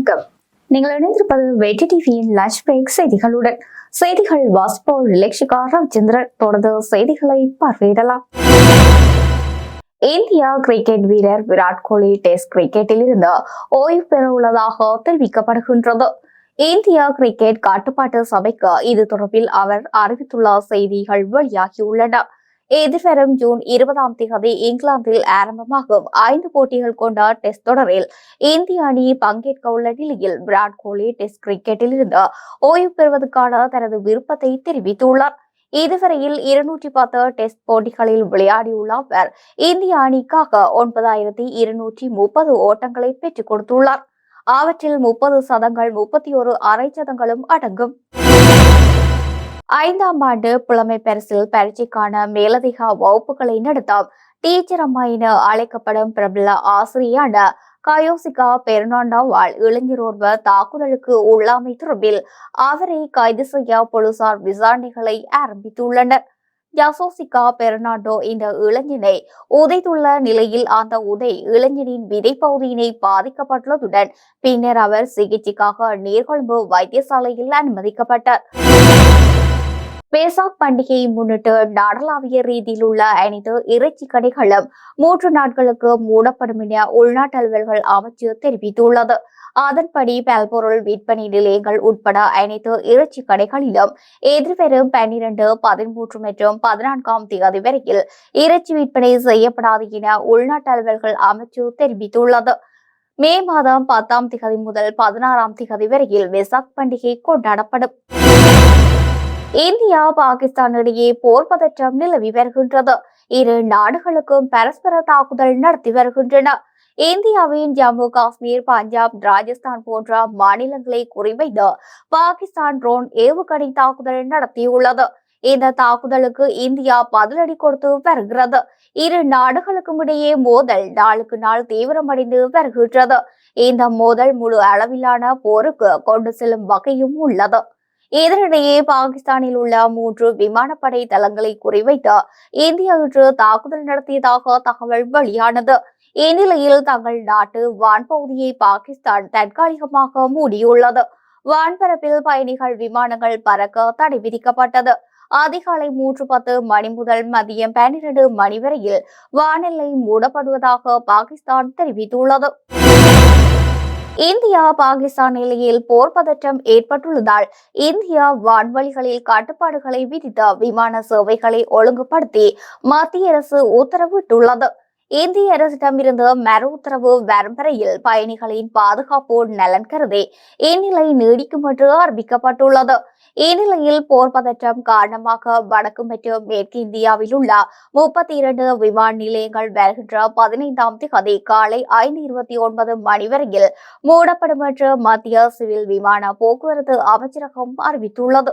வணக்கம். நீங்கள் இணைந்திருப்பது வெற்றி டிவியின் லஞ்ச் பிரேக் செய்திகளுடன். செய்திகள் வாசிப்போர் லட்சிகா ரவிச்சந்திரன் தொடர்ந்து செய்திகளை பார்வையிடலாம். இந்தியா கிரிக்கெட் வீரர் விராட் கோலி டெஸ்ட் கிரிக்கெட்டில் இருந்து ஓய்வு பெற உள்ளதாக தெரிவிக்கப்படுகின்றது. இந்தியா கிரிக்கெட் கட்டுப்பாட்டு சபைக்கு இது தொடர்பில் அவர் அறிவித்துள்ள செய்திகள் வெளியாகியுள்ளன. எதிர்வரும் ஜூன் இருபதாம் தேதி இங்கிலாந்தில் ஆரம்பமாகும். ஐந்து போட்டிகள் கொண்ட டெஸ்ட் தொடரில் இந்திய அணி பங்கேற்க உள்ள நிலையில் விராட் கோலி டெஸ்ட் கிரிக்கெட்டில் இருந்து ஓய்வு பெறுவதற்கான தனது விருப்பத்தை தெரிவித்துள்ளார். இதுவரையில் இருநூற்றி பத்து டெஸ்ட் போட்டிகளில் விளையாடியுள்ள அவர் இந்திய அணிக்காக ஒன்பதாயிரத்தி இருநூற்றி முப்பது ஓட்டங்களை பெற்றுக் கொடுத்துள்ளார். அவற்றில் முப்பது சதங்கள் முப்பத்தி ஒரு அரை சதங்களும் அடங்கும். ஐந்தாம் ஆண்டு புலமை பரிசில் பரீட்சைக்கான மேலதிக வகுப்புகளை நடத்தும். டீச்சர் அம்மா என அழைக்கப்படும் பிரபல ஆசிரியான கயோசிகா பெர்னாண்டாவால் இளைஞர் ஒருவர் தாக்குதலுக்கு உள்ளாமை தொடர்பில் அவரை கைது செய்ய போலீசார் விசாரணைகளை ஆரம்பித்துள்ளனர். யசோசிகா பெர்னாண்டோ இந்த இளைஞனை உதைத்துள்ள நிலையில் அந்த உதை இளைஞனின் விதைப்பகுதியினை பாதிக்கப்பட்டுள்ளதுடன் பின்னர் அவர் சிகிச்சைக்காக நீர்கொழும்பு வைத்தியசாலையில் அனுமதிக்கப்பட்டார். பேசாக் பண்டிகையை முன்னிட்டு நாடளாவிய ரீதியில் உள்ள அனைத்து இறைச்சி கடைகளும் மூன்று நாட்களுக்கு மூடப்படும் என உள்நாட்டு அலுவல்கள் அமைச்சு தெரிவித்துள்ளது. அதன்படி பல்பொருள் விற்பனை நிலையங்கள் உட்பட அனைத்து இறைச்சி கடைகளிலும் எதிர்வரும் பன்னிரண்டு பதிமூன்று மற்றும் பதினான்காம் தேதி வரையில் இறைச்சி விற்பனை செய்யப்படாது என உள்நாட்டு அலுவல்கள் அமைச்சு தெரிவித்துள்ளது. மே மாதம் பத்தாம் திகதி முதல் பதினாறாம் திகதி வரையில் வெசாக் பண்டிகை கொண்டாடப்படும். இந்தியா பாகிஸ்தான் இடையே போர் பதற்றம் நிலவி வருகின்றது. இரு நாடுகளுக்கும் பரஸ்பர தாக்குதல் நடத்தி வருகின்றன. இந்தியாவின் ஜம்மு காஷ்மீர் பஞ்சாப் ராஜஸ்தான் போன்ற மாநிலங்களை குறிவைத்து பாகிஸ்தான் ட்ரோன் ஏவுகணை தாக்குதல் நடத்தியுள்ளது. இந்த தாக்குதலுக்கு இந்தியா பதிலடி கொடுத்து வருகிறது. இரு நாடுகளுக்கும் இடையே மோதல் நாளுக்கு நாள் தீவிரமடைந்து வருகின்றது. இந்த மோதல் முழு அளவிலான போருக்கு கொண்டு செல்லும் வகையும் உள்ளது. இதனிடையே பாகிஸ்தானில் உள்ள மூன்று விமானப்படை தளங்களை குறிவைத்து இந்தியா இன்று தாக்குதல் நடத்தியதாக தகவல் வெளியானது. இந்நிலையில் தங்கள் நாட்டு வான்பகுதியை பாகிஸ்தான் தற்காலிகமாக மூடியுள்ளது. வான்பரப்பில் பயணிகள் விமானங்கள் பறக்க தடை விதிக்கப்பட்டது. அதிகாலை மூன்று பத்து மணி முதல் மதியம் பன்னிரண்டு மணி வரையில் வானிலை மூடப்படுவதாக பாகிஸ்தான் தெரிவித்துள்ளது. இந்தியா பாகிஸ்தான் எல்லையில் போர் பதற்றம் ஏற்பட்டுள்ளதால் இந்தியா வான்வழிகளில் கட்டுப்பாடுகளை விதித்த விமான சேவைகளை ஒழுங்குபடுத்தி மத்திய அரசு உத்தரவிட்டுள்ளது. இந்திய அரசிடமிருந்து மறு உத்தரவு வரம்பரையில் பயணிகளின் பாதுகாப்பு நலன் கருதி இந்நிலை நீடிக்கும் என்று அறிவிக்கப்பட்டுள்ளது. இந்நிலையில் போர் பதற்றம் காரணமாக வடக்கு மற்றும் மேற்கு இந்தியாவில் உள்ள முப்பத்தி இரண்டு விமான நிலையங்கள் வருகின்ற பதினைந்தாம் திகதி காலை ஐந்து இருபத்தி ஒன்பது மணி வரையில் மூடப்படும் என்று மத்திய சிவில் விமான போக்குவரத்து அமைச்சரகம் அறிவித்துள்ளது.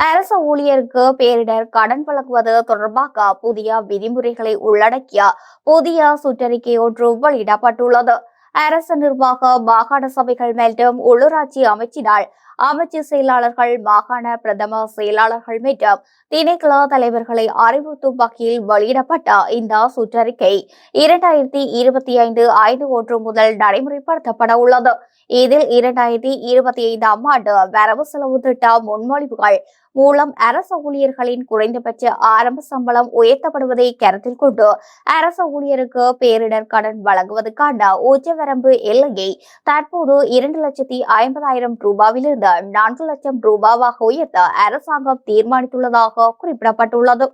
அரசு ஊழியருக்கு பேரிடர் கடன் வழங்குவது தொடர்பாக புதிய விதிமுறைகளை உள்ளடக்கிய புதிய சுற்றறிக்கை ஒன்று வெளியிடப்பட்டுள்ளது. அரசு நிர்வாக மாகாண சபைகள் மற்றும் உள்ளூராட்சி அமைச்சினால் அமைச்சு செயலாளர்கள் மாகாண பிரதம செயலாளர்கள் மற்றும் திணைக்கள தலைவர்களை அறிவுறுத்தும் வகையில் வெளியிடப்பட்ட இந்த சுற்றறிக்கை இரண்டாயிரத்தி இருபத்தி ஐந்து ஐந்து ஒன்று முதல் நடைமுறைப்படுத்தப்பட உள்ளது. இதில் இரண்டாயிரத்தி இருபத்தி ஐந்தாம் ஆண்டு வரவு செலவு திட்ட முன்மொழிவுகள் மூலம் அரசு ஊழியர்களின் குறைந்தபட்ச ஆரம்ப சம்பளம் உயர்த்தப்படுவதை கருத்தில் கொண்டு அரசு ஊழியருக்கு பேரிடர் கடன் வழங்குவதற்கான உச்சவரம்பு எல்லையை தற்போது இரண்டு லட்சத்தி ஐம்பதாயிரம் ரூபாவிலிருந்து நான்கு லட்சம் ரூபாவாக உயர்த்த அரசாங்கம் தீர்மானித்துள்ளதாக குறிப்பிடப்பட்டுள்ளது.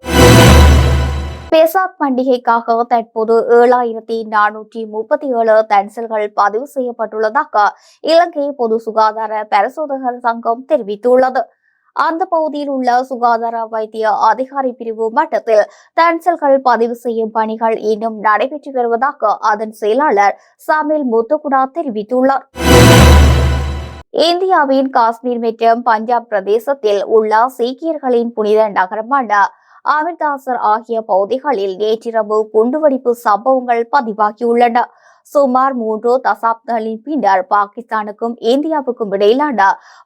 பேசாக் பண்டிகைக்காக தற்போது ஏழாயிரத்தி நானூற்றி முப்பத்தி ஏழு தன்சல்கள் பதிவு செய்யப்பட்டுள்ளதாக இலங்கை பொது சுகாதார பரிசோதகர் சங்கம் தெரிவித்துள்ளது. அந்த பகுதியில் உள்ள சுகாதார வைத்திய அதிகாரி பிரிவு மட்டத்தில் தன்சல்கள் பதிவு செய்யும் பணிகள் இன்னும் நடைபெற்று வருவதாக அதன் செயலாளர் சமில் முத்துகுடா தெரிவித்துள்ளார். இந்தியாவின் காஷ்மீர் மற்றும் பஞ்சாப் பிரதேசத்தில் உள்ள சீக்கியர்களின் புனித நகரமான அமிர்தாசர் ஆகிய பகுதிகளில் நேற்றிரவு குண்டுவெடிப்பு சம்பவங்கள் பதிவாகியுள்ளன. சுமார் மூன்று தசாப்தங்களின் பின்னர் பாகிஸ்தானுக்கும் இந்தியாவுக்கும் இடையிலான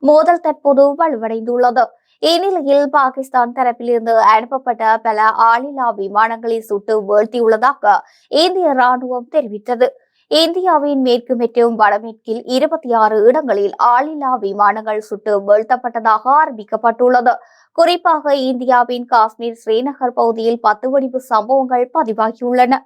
மோதல் தற்போது வலுவடைந்துள்ளது. இந்நிலையில் பாகிஸ்தான் தரப்பிலிருந்து அனுப்பப்பட்ட பல ஆளில்லா விமானங்களை சுட்டு வீழ்த்தியுள்ளதாக இந்திய ராணுவம் தெரிவித்தது. இந்தியாவின் மேற்கு மற்றும் வடமேற்கில் இருபத்தி ஆறு இடங்களில் ஆளில்லா விமானங்கள் சுட்டு வீழ்த்தப்பட்டதாக அறிவிக்கப்பட்டுள்ளது. குறிப்பாக இந்தியாவின் காஷ்மீர் ஸ்ரீநகர் பகுதியில் பத்து வெடிப்பு சம்பவங்கள் பதிவாகியுள்ளன.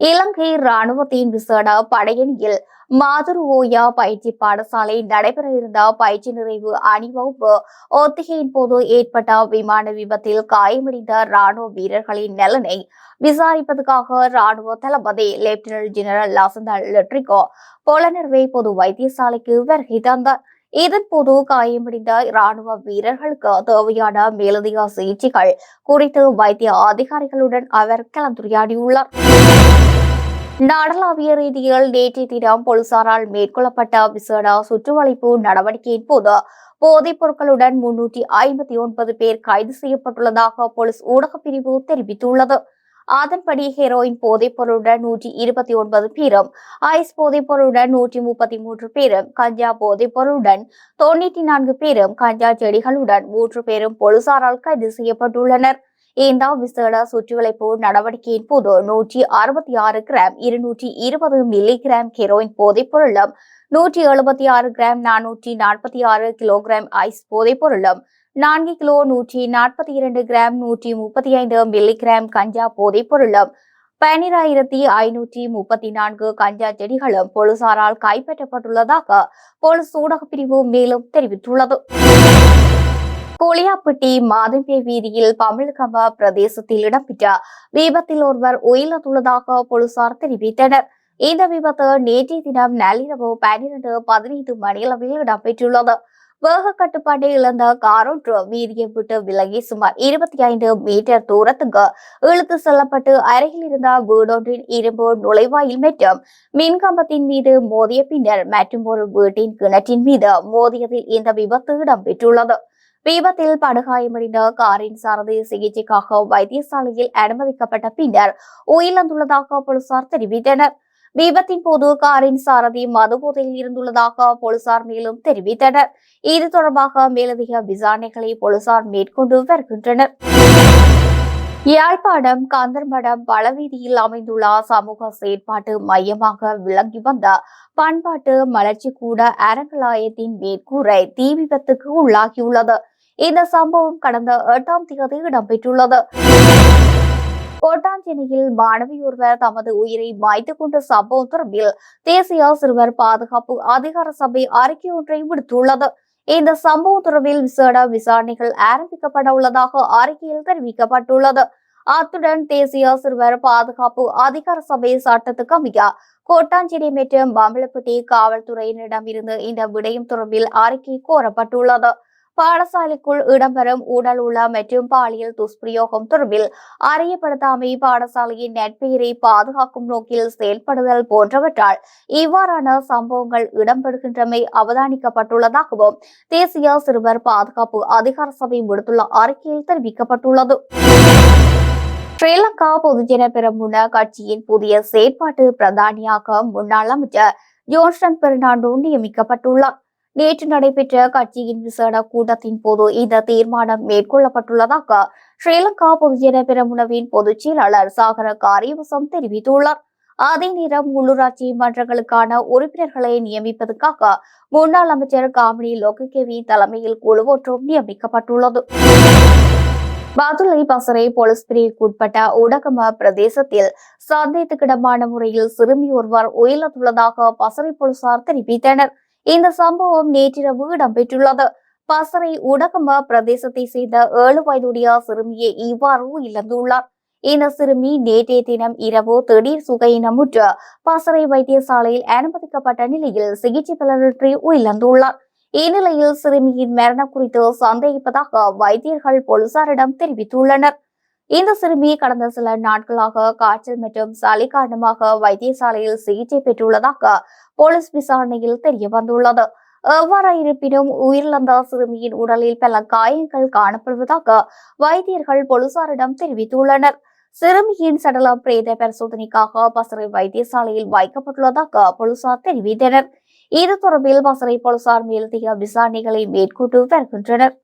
இலங்கை ராணுவத்தின் விசேட படையணியில் மாதுருவோயா பயிற்சி பாடசாலை நடைபெற இருந்த பயிற்சி நிறைவு அணிவகுப்பு ஒத்திகையின் போது ஏற்பட்ட விமான விபத்தில் காயமடைந்த ராணுவ வீரர்களின் நலனை விசாரிப்பதற்காக ராணுவ தளபதி லெப்டினன்ட் ஜெனரல் லசந்த லெட்ரிகோ பொலனர்வே பொது வைத்தியசாலைக்கு வருகை தந்தார். இதன்போது காயமடைந்த ராணுவ வீரர்களுக்கு தேவையான மேலதிக சிகிச்சைகள் குறித்து வைத்திய அதிகாரிகளுடன் அவர் கலந்துரையாடியுள்ளார். நாடளாவிய ரீதியில் நேற்றைய தினம் போலீசாரால் மேற்கொள்ளப்பட்ட விசேட சுற்றுவளைப்பு நடவடிக்கையின் போது போதைப் பொருட்களுடன் முன்னூற்றி ஐம்பத்தி ஒன்பது பேர் கைது செய்யப்பட்டுள்ளதாக போலீஸ் ஊடகப் பிரிவு தெரிவித்துள்ளது. அதன்படி ஹெரோயின் போதைப் பொருளுடன் நூற்றி இருபத்தி ஒன்பது பேரும் ஐஸ் போதைப் பொருளுடன் நூற்றி முப்பத்தி மூன்று பேரும் கஞ்சா போதைப் பொருளுடன் தொண்ணூற்றி நான்கு பேரும் கஞ்சா செடிகளுடன் மூன்று பேரும் போலீசாரால் கைது செய்யப்பட்டுள்ளனர். இந்த விசேட சுற்றுவளைப்பு நடவடிக்கையின் போது நூற்றி அறுபத்தி ஆறு கிராம் இருநூற்றி இருபது மில்லி கிராம் ஹெரோயின் போதைப் பொருளும் நூற்றி எழுபத்தி ஆறு கிராம் நானூற்றி நாற்பத்தி ஆறு கிலோகிராம் ஐஸ் போதைப்பொருளும் நான்கு கிலோ நூற்றி நாற்பத்தி இரண்டு கிராம் நூற்றி முப்பத்தி ஐந்து மில்லி கிராம் கஞ்சா போதைப் பொருளும் பன்னிராயிரத்தி ஐநூற்றி முப்பத்தி நான்கு கஞ்சா செடிகளும் போலீசாரால் கைப்பற்றப்பட்டுள்ளதாக போலீஸ் ஊடகப் பிரிவு மேலும் தெரிவித்துள்ளது. புளியாப்பட்டி மாதம்பே வீதியில் பமிழ்கம பிரதேசத்தில் இடம்பெற்ற விபத்தில் ஒருவர் உயிரிழந்துள்ளதாக போலீசார் தெரிவித்தனர் இந்த விபத்து நேற்றைய தினம் நள்ளிரவு பன்னிரண்டு பதினைந்து மணியளவில் இடம்பெற்றுள்ளது வேக கட்டுப்பாட்டை இழந்த காரொன்று வீதியை விட்டு விலகி சுமார் இருபத்தி ஐந்து மீட்டர் தூரத்துக்கு இழுத்து செல்லப்பட்டு அருகில் இருந்த வீடொன்றின் இரும்பு நுழைவாயில் மற்றும் மின்கம்பத்தின் மீது மோதிய பின்னர் மற்றும் ஒரு வீட்டின் கிணற்றின் மீது மோதியதில் இந்த விபத்து இடம்பெற்றுள்ளது விபத்தில் படுகாயமடைந்த காரின் சாரதி சிகிச்சைக்காக வைத்தியசாலையில் அனுமதிக்கப்பட்ட பின்னர் உயிரிழந்துள்ளதாக போலீசார் தெரிவித்தனர். விபத்தின் போது காரின் சாரதி மது போதையில் இருந்துள்ளதாக போலீசார் மேலும் தெரிவித்தனர். இது தொடர்பாக மேலதிக விசாரணைகளை போலீசார் மேற்கொண்டு வருகின்றனர். யாழ்ப்பாணம் கந்தர்மடம் பலவீதியில் அமைந்துள்ள சமூக செயற்பாட்டு மையமாக விளங்கி வந்த பண்பாட்டு மலர்ச்சி கூட அரங்கலாயத்தின் மேற்கூரை தீ விபத்துக்கு உள்ளாகியுள்ளது. இந்த சம்பவம் கடந்த எட்டாம் தேதி இடம்பெற்றுள்ளது. கோட்டாஞ்சேரியில் மாணவி ஒருவர் தமது உயிரை மாய்த்துக் கொண்ட சம்பவம் தொடர்பில் தேசிய சிறுவர் பாதுகாப்பு அதிகார சபை அறிக்கை ஒன்றை விடுத்துள்ளது. இந்த சம்பவம் தொடர்பில் விசேட விசாரணைகள் ஆரம்பிக்கப்பட உள்ளதாக அறிக்கையில் தெரிவிக்கப்பட்டுள்ளது. அத்துடன் தேசிய சிறுவர் பாதுகாப்பு அதிகார சபை சட்டத்துக்கு அமைய கோட்டாஞ்சேரி மற்றும் பம்பலப்பட்டி காவல்துறையினரிடம் இருந்து இந்த விடயம் தொடர்பில் அறிக்கை கோரப்பட்டுள்ளது. பாடசாலைக்குள் இடம்பெறும் உடல் உள்ள மற்றும் பாலியல் துஷ்பிரயோகம் தொடர்பில் அறியப்படுத்தாமை பாடசாலையின் நட்பெயரை பாதுகாக்கும் நோக்கில் செயல்படுதல் போன்றவற்றால் இவ்வாறான சம்பவங்கள் இடம்பெறுகின்றமை அவதானிக்கப்பட்டுள்ளதாகவும் தேசிய சிறுவர் பாதுகாப்பு அதிகார சபை விடுத்துள்ள அறிக்கையில் தெரிவிக்கப்பட்டுள்ளது. ஸ்ரீலங்கா பொதுஜன பெரமுன கட்சியின் புதிய செயற்பாட்டு பிரதானியாக முன்னாள் அமைச்சர் ஜோன்ஸ்டன் பெர்னாண்டோ நியமிக்கப்பட்டுள்ளார். நேற்று நடைபெற்ற கட்சியின் விசேட கூட்டத்தின் போது இந்த தீர்மானம் மேற்கொள்ளப்பட்டுள்ளதாக ஸ்ரீலங்கா பொதுஜன பெரமுனவின் பொதுச் செயலாளர் சாகர காரியவசம் தெரிவித்துள்ளார். அதே நேரம் உள்ளூராட்சி மன்றங்களுக்கான உறுப்பினர்களை நியமிப்பதற்காக முன்னாள் அமைச்சர் காமினி லோககேவி தலைமையில் குழு ஒன்றும் நியமிக்கப்பட்டுள்ளது. மதுரை பசறை போலீஸ் பிரிவுக்குட்பட்ட உடகம பிரதேசத்தில் சந்தேகத்துக்கிடமான முறையில் சிறுமி ஒருவர் உயிரிழந்துள்ளதாக பசறை போலீசார் தெரிவித்தனர். இந்த சம்பவம் நேற்றிரவு இடம்பெற்றுள்ளது. பசறை உடகம பிரதேசத்தை சேர்ந்த ஏழு வயதுடைய சிறுமியை இவ்வாறு இழந்துள்ளார். இந்த சிறுமி நேற்றைய தினம் இரவு திடீர் சுகையினமுற்று பசறை வைத்தியசாலையில் அனுமதிக்கப்பட்ட நிலையில் சிகிச்சை பலனற்றி உயிரிழந்துள்ளார். இந்நிலையில் சிறுமியின் மரணம் குறித்து சந்தேகிப்பதாக வைத்தியர்கள் போலீசாரிடம் தெரிவித்துள்ளனர். இந்த சிறுமி கடந்த சில நாட்களாக காய்ச்சல் மற்றும் சளி காரணமாக வைத்தியசாலையில் சிகிச்சை பெற்றுள்ளதாக போலீஸ் விசாரணையில் தெரிய வந்துள்ளது எவ்வாறு இருப்பினும் உயிரிழந்த சிறுமியின் உடலில் பல காயங்கள் காணப்படுவதாக வைத்தியர்கள் போலீசாரிடம் தெரிவித்துள்ளனர். சிறுமியின் சடலம் பிரேத பரிசோதனைக்காக பசறை வைத்தியசாலையில் வைக்கப்பட்டுள்ளதாக போலீசார் தெரிவித்தனர். இது தொடர்பில் பசறை போலீசார் மேலதிக விசாரணைகளை மேற்கொண்டு வருகின்றனர்.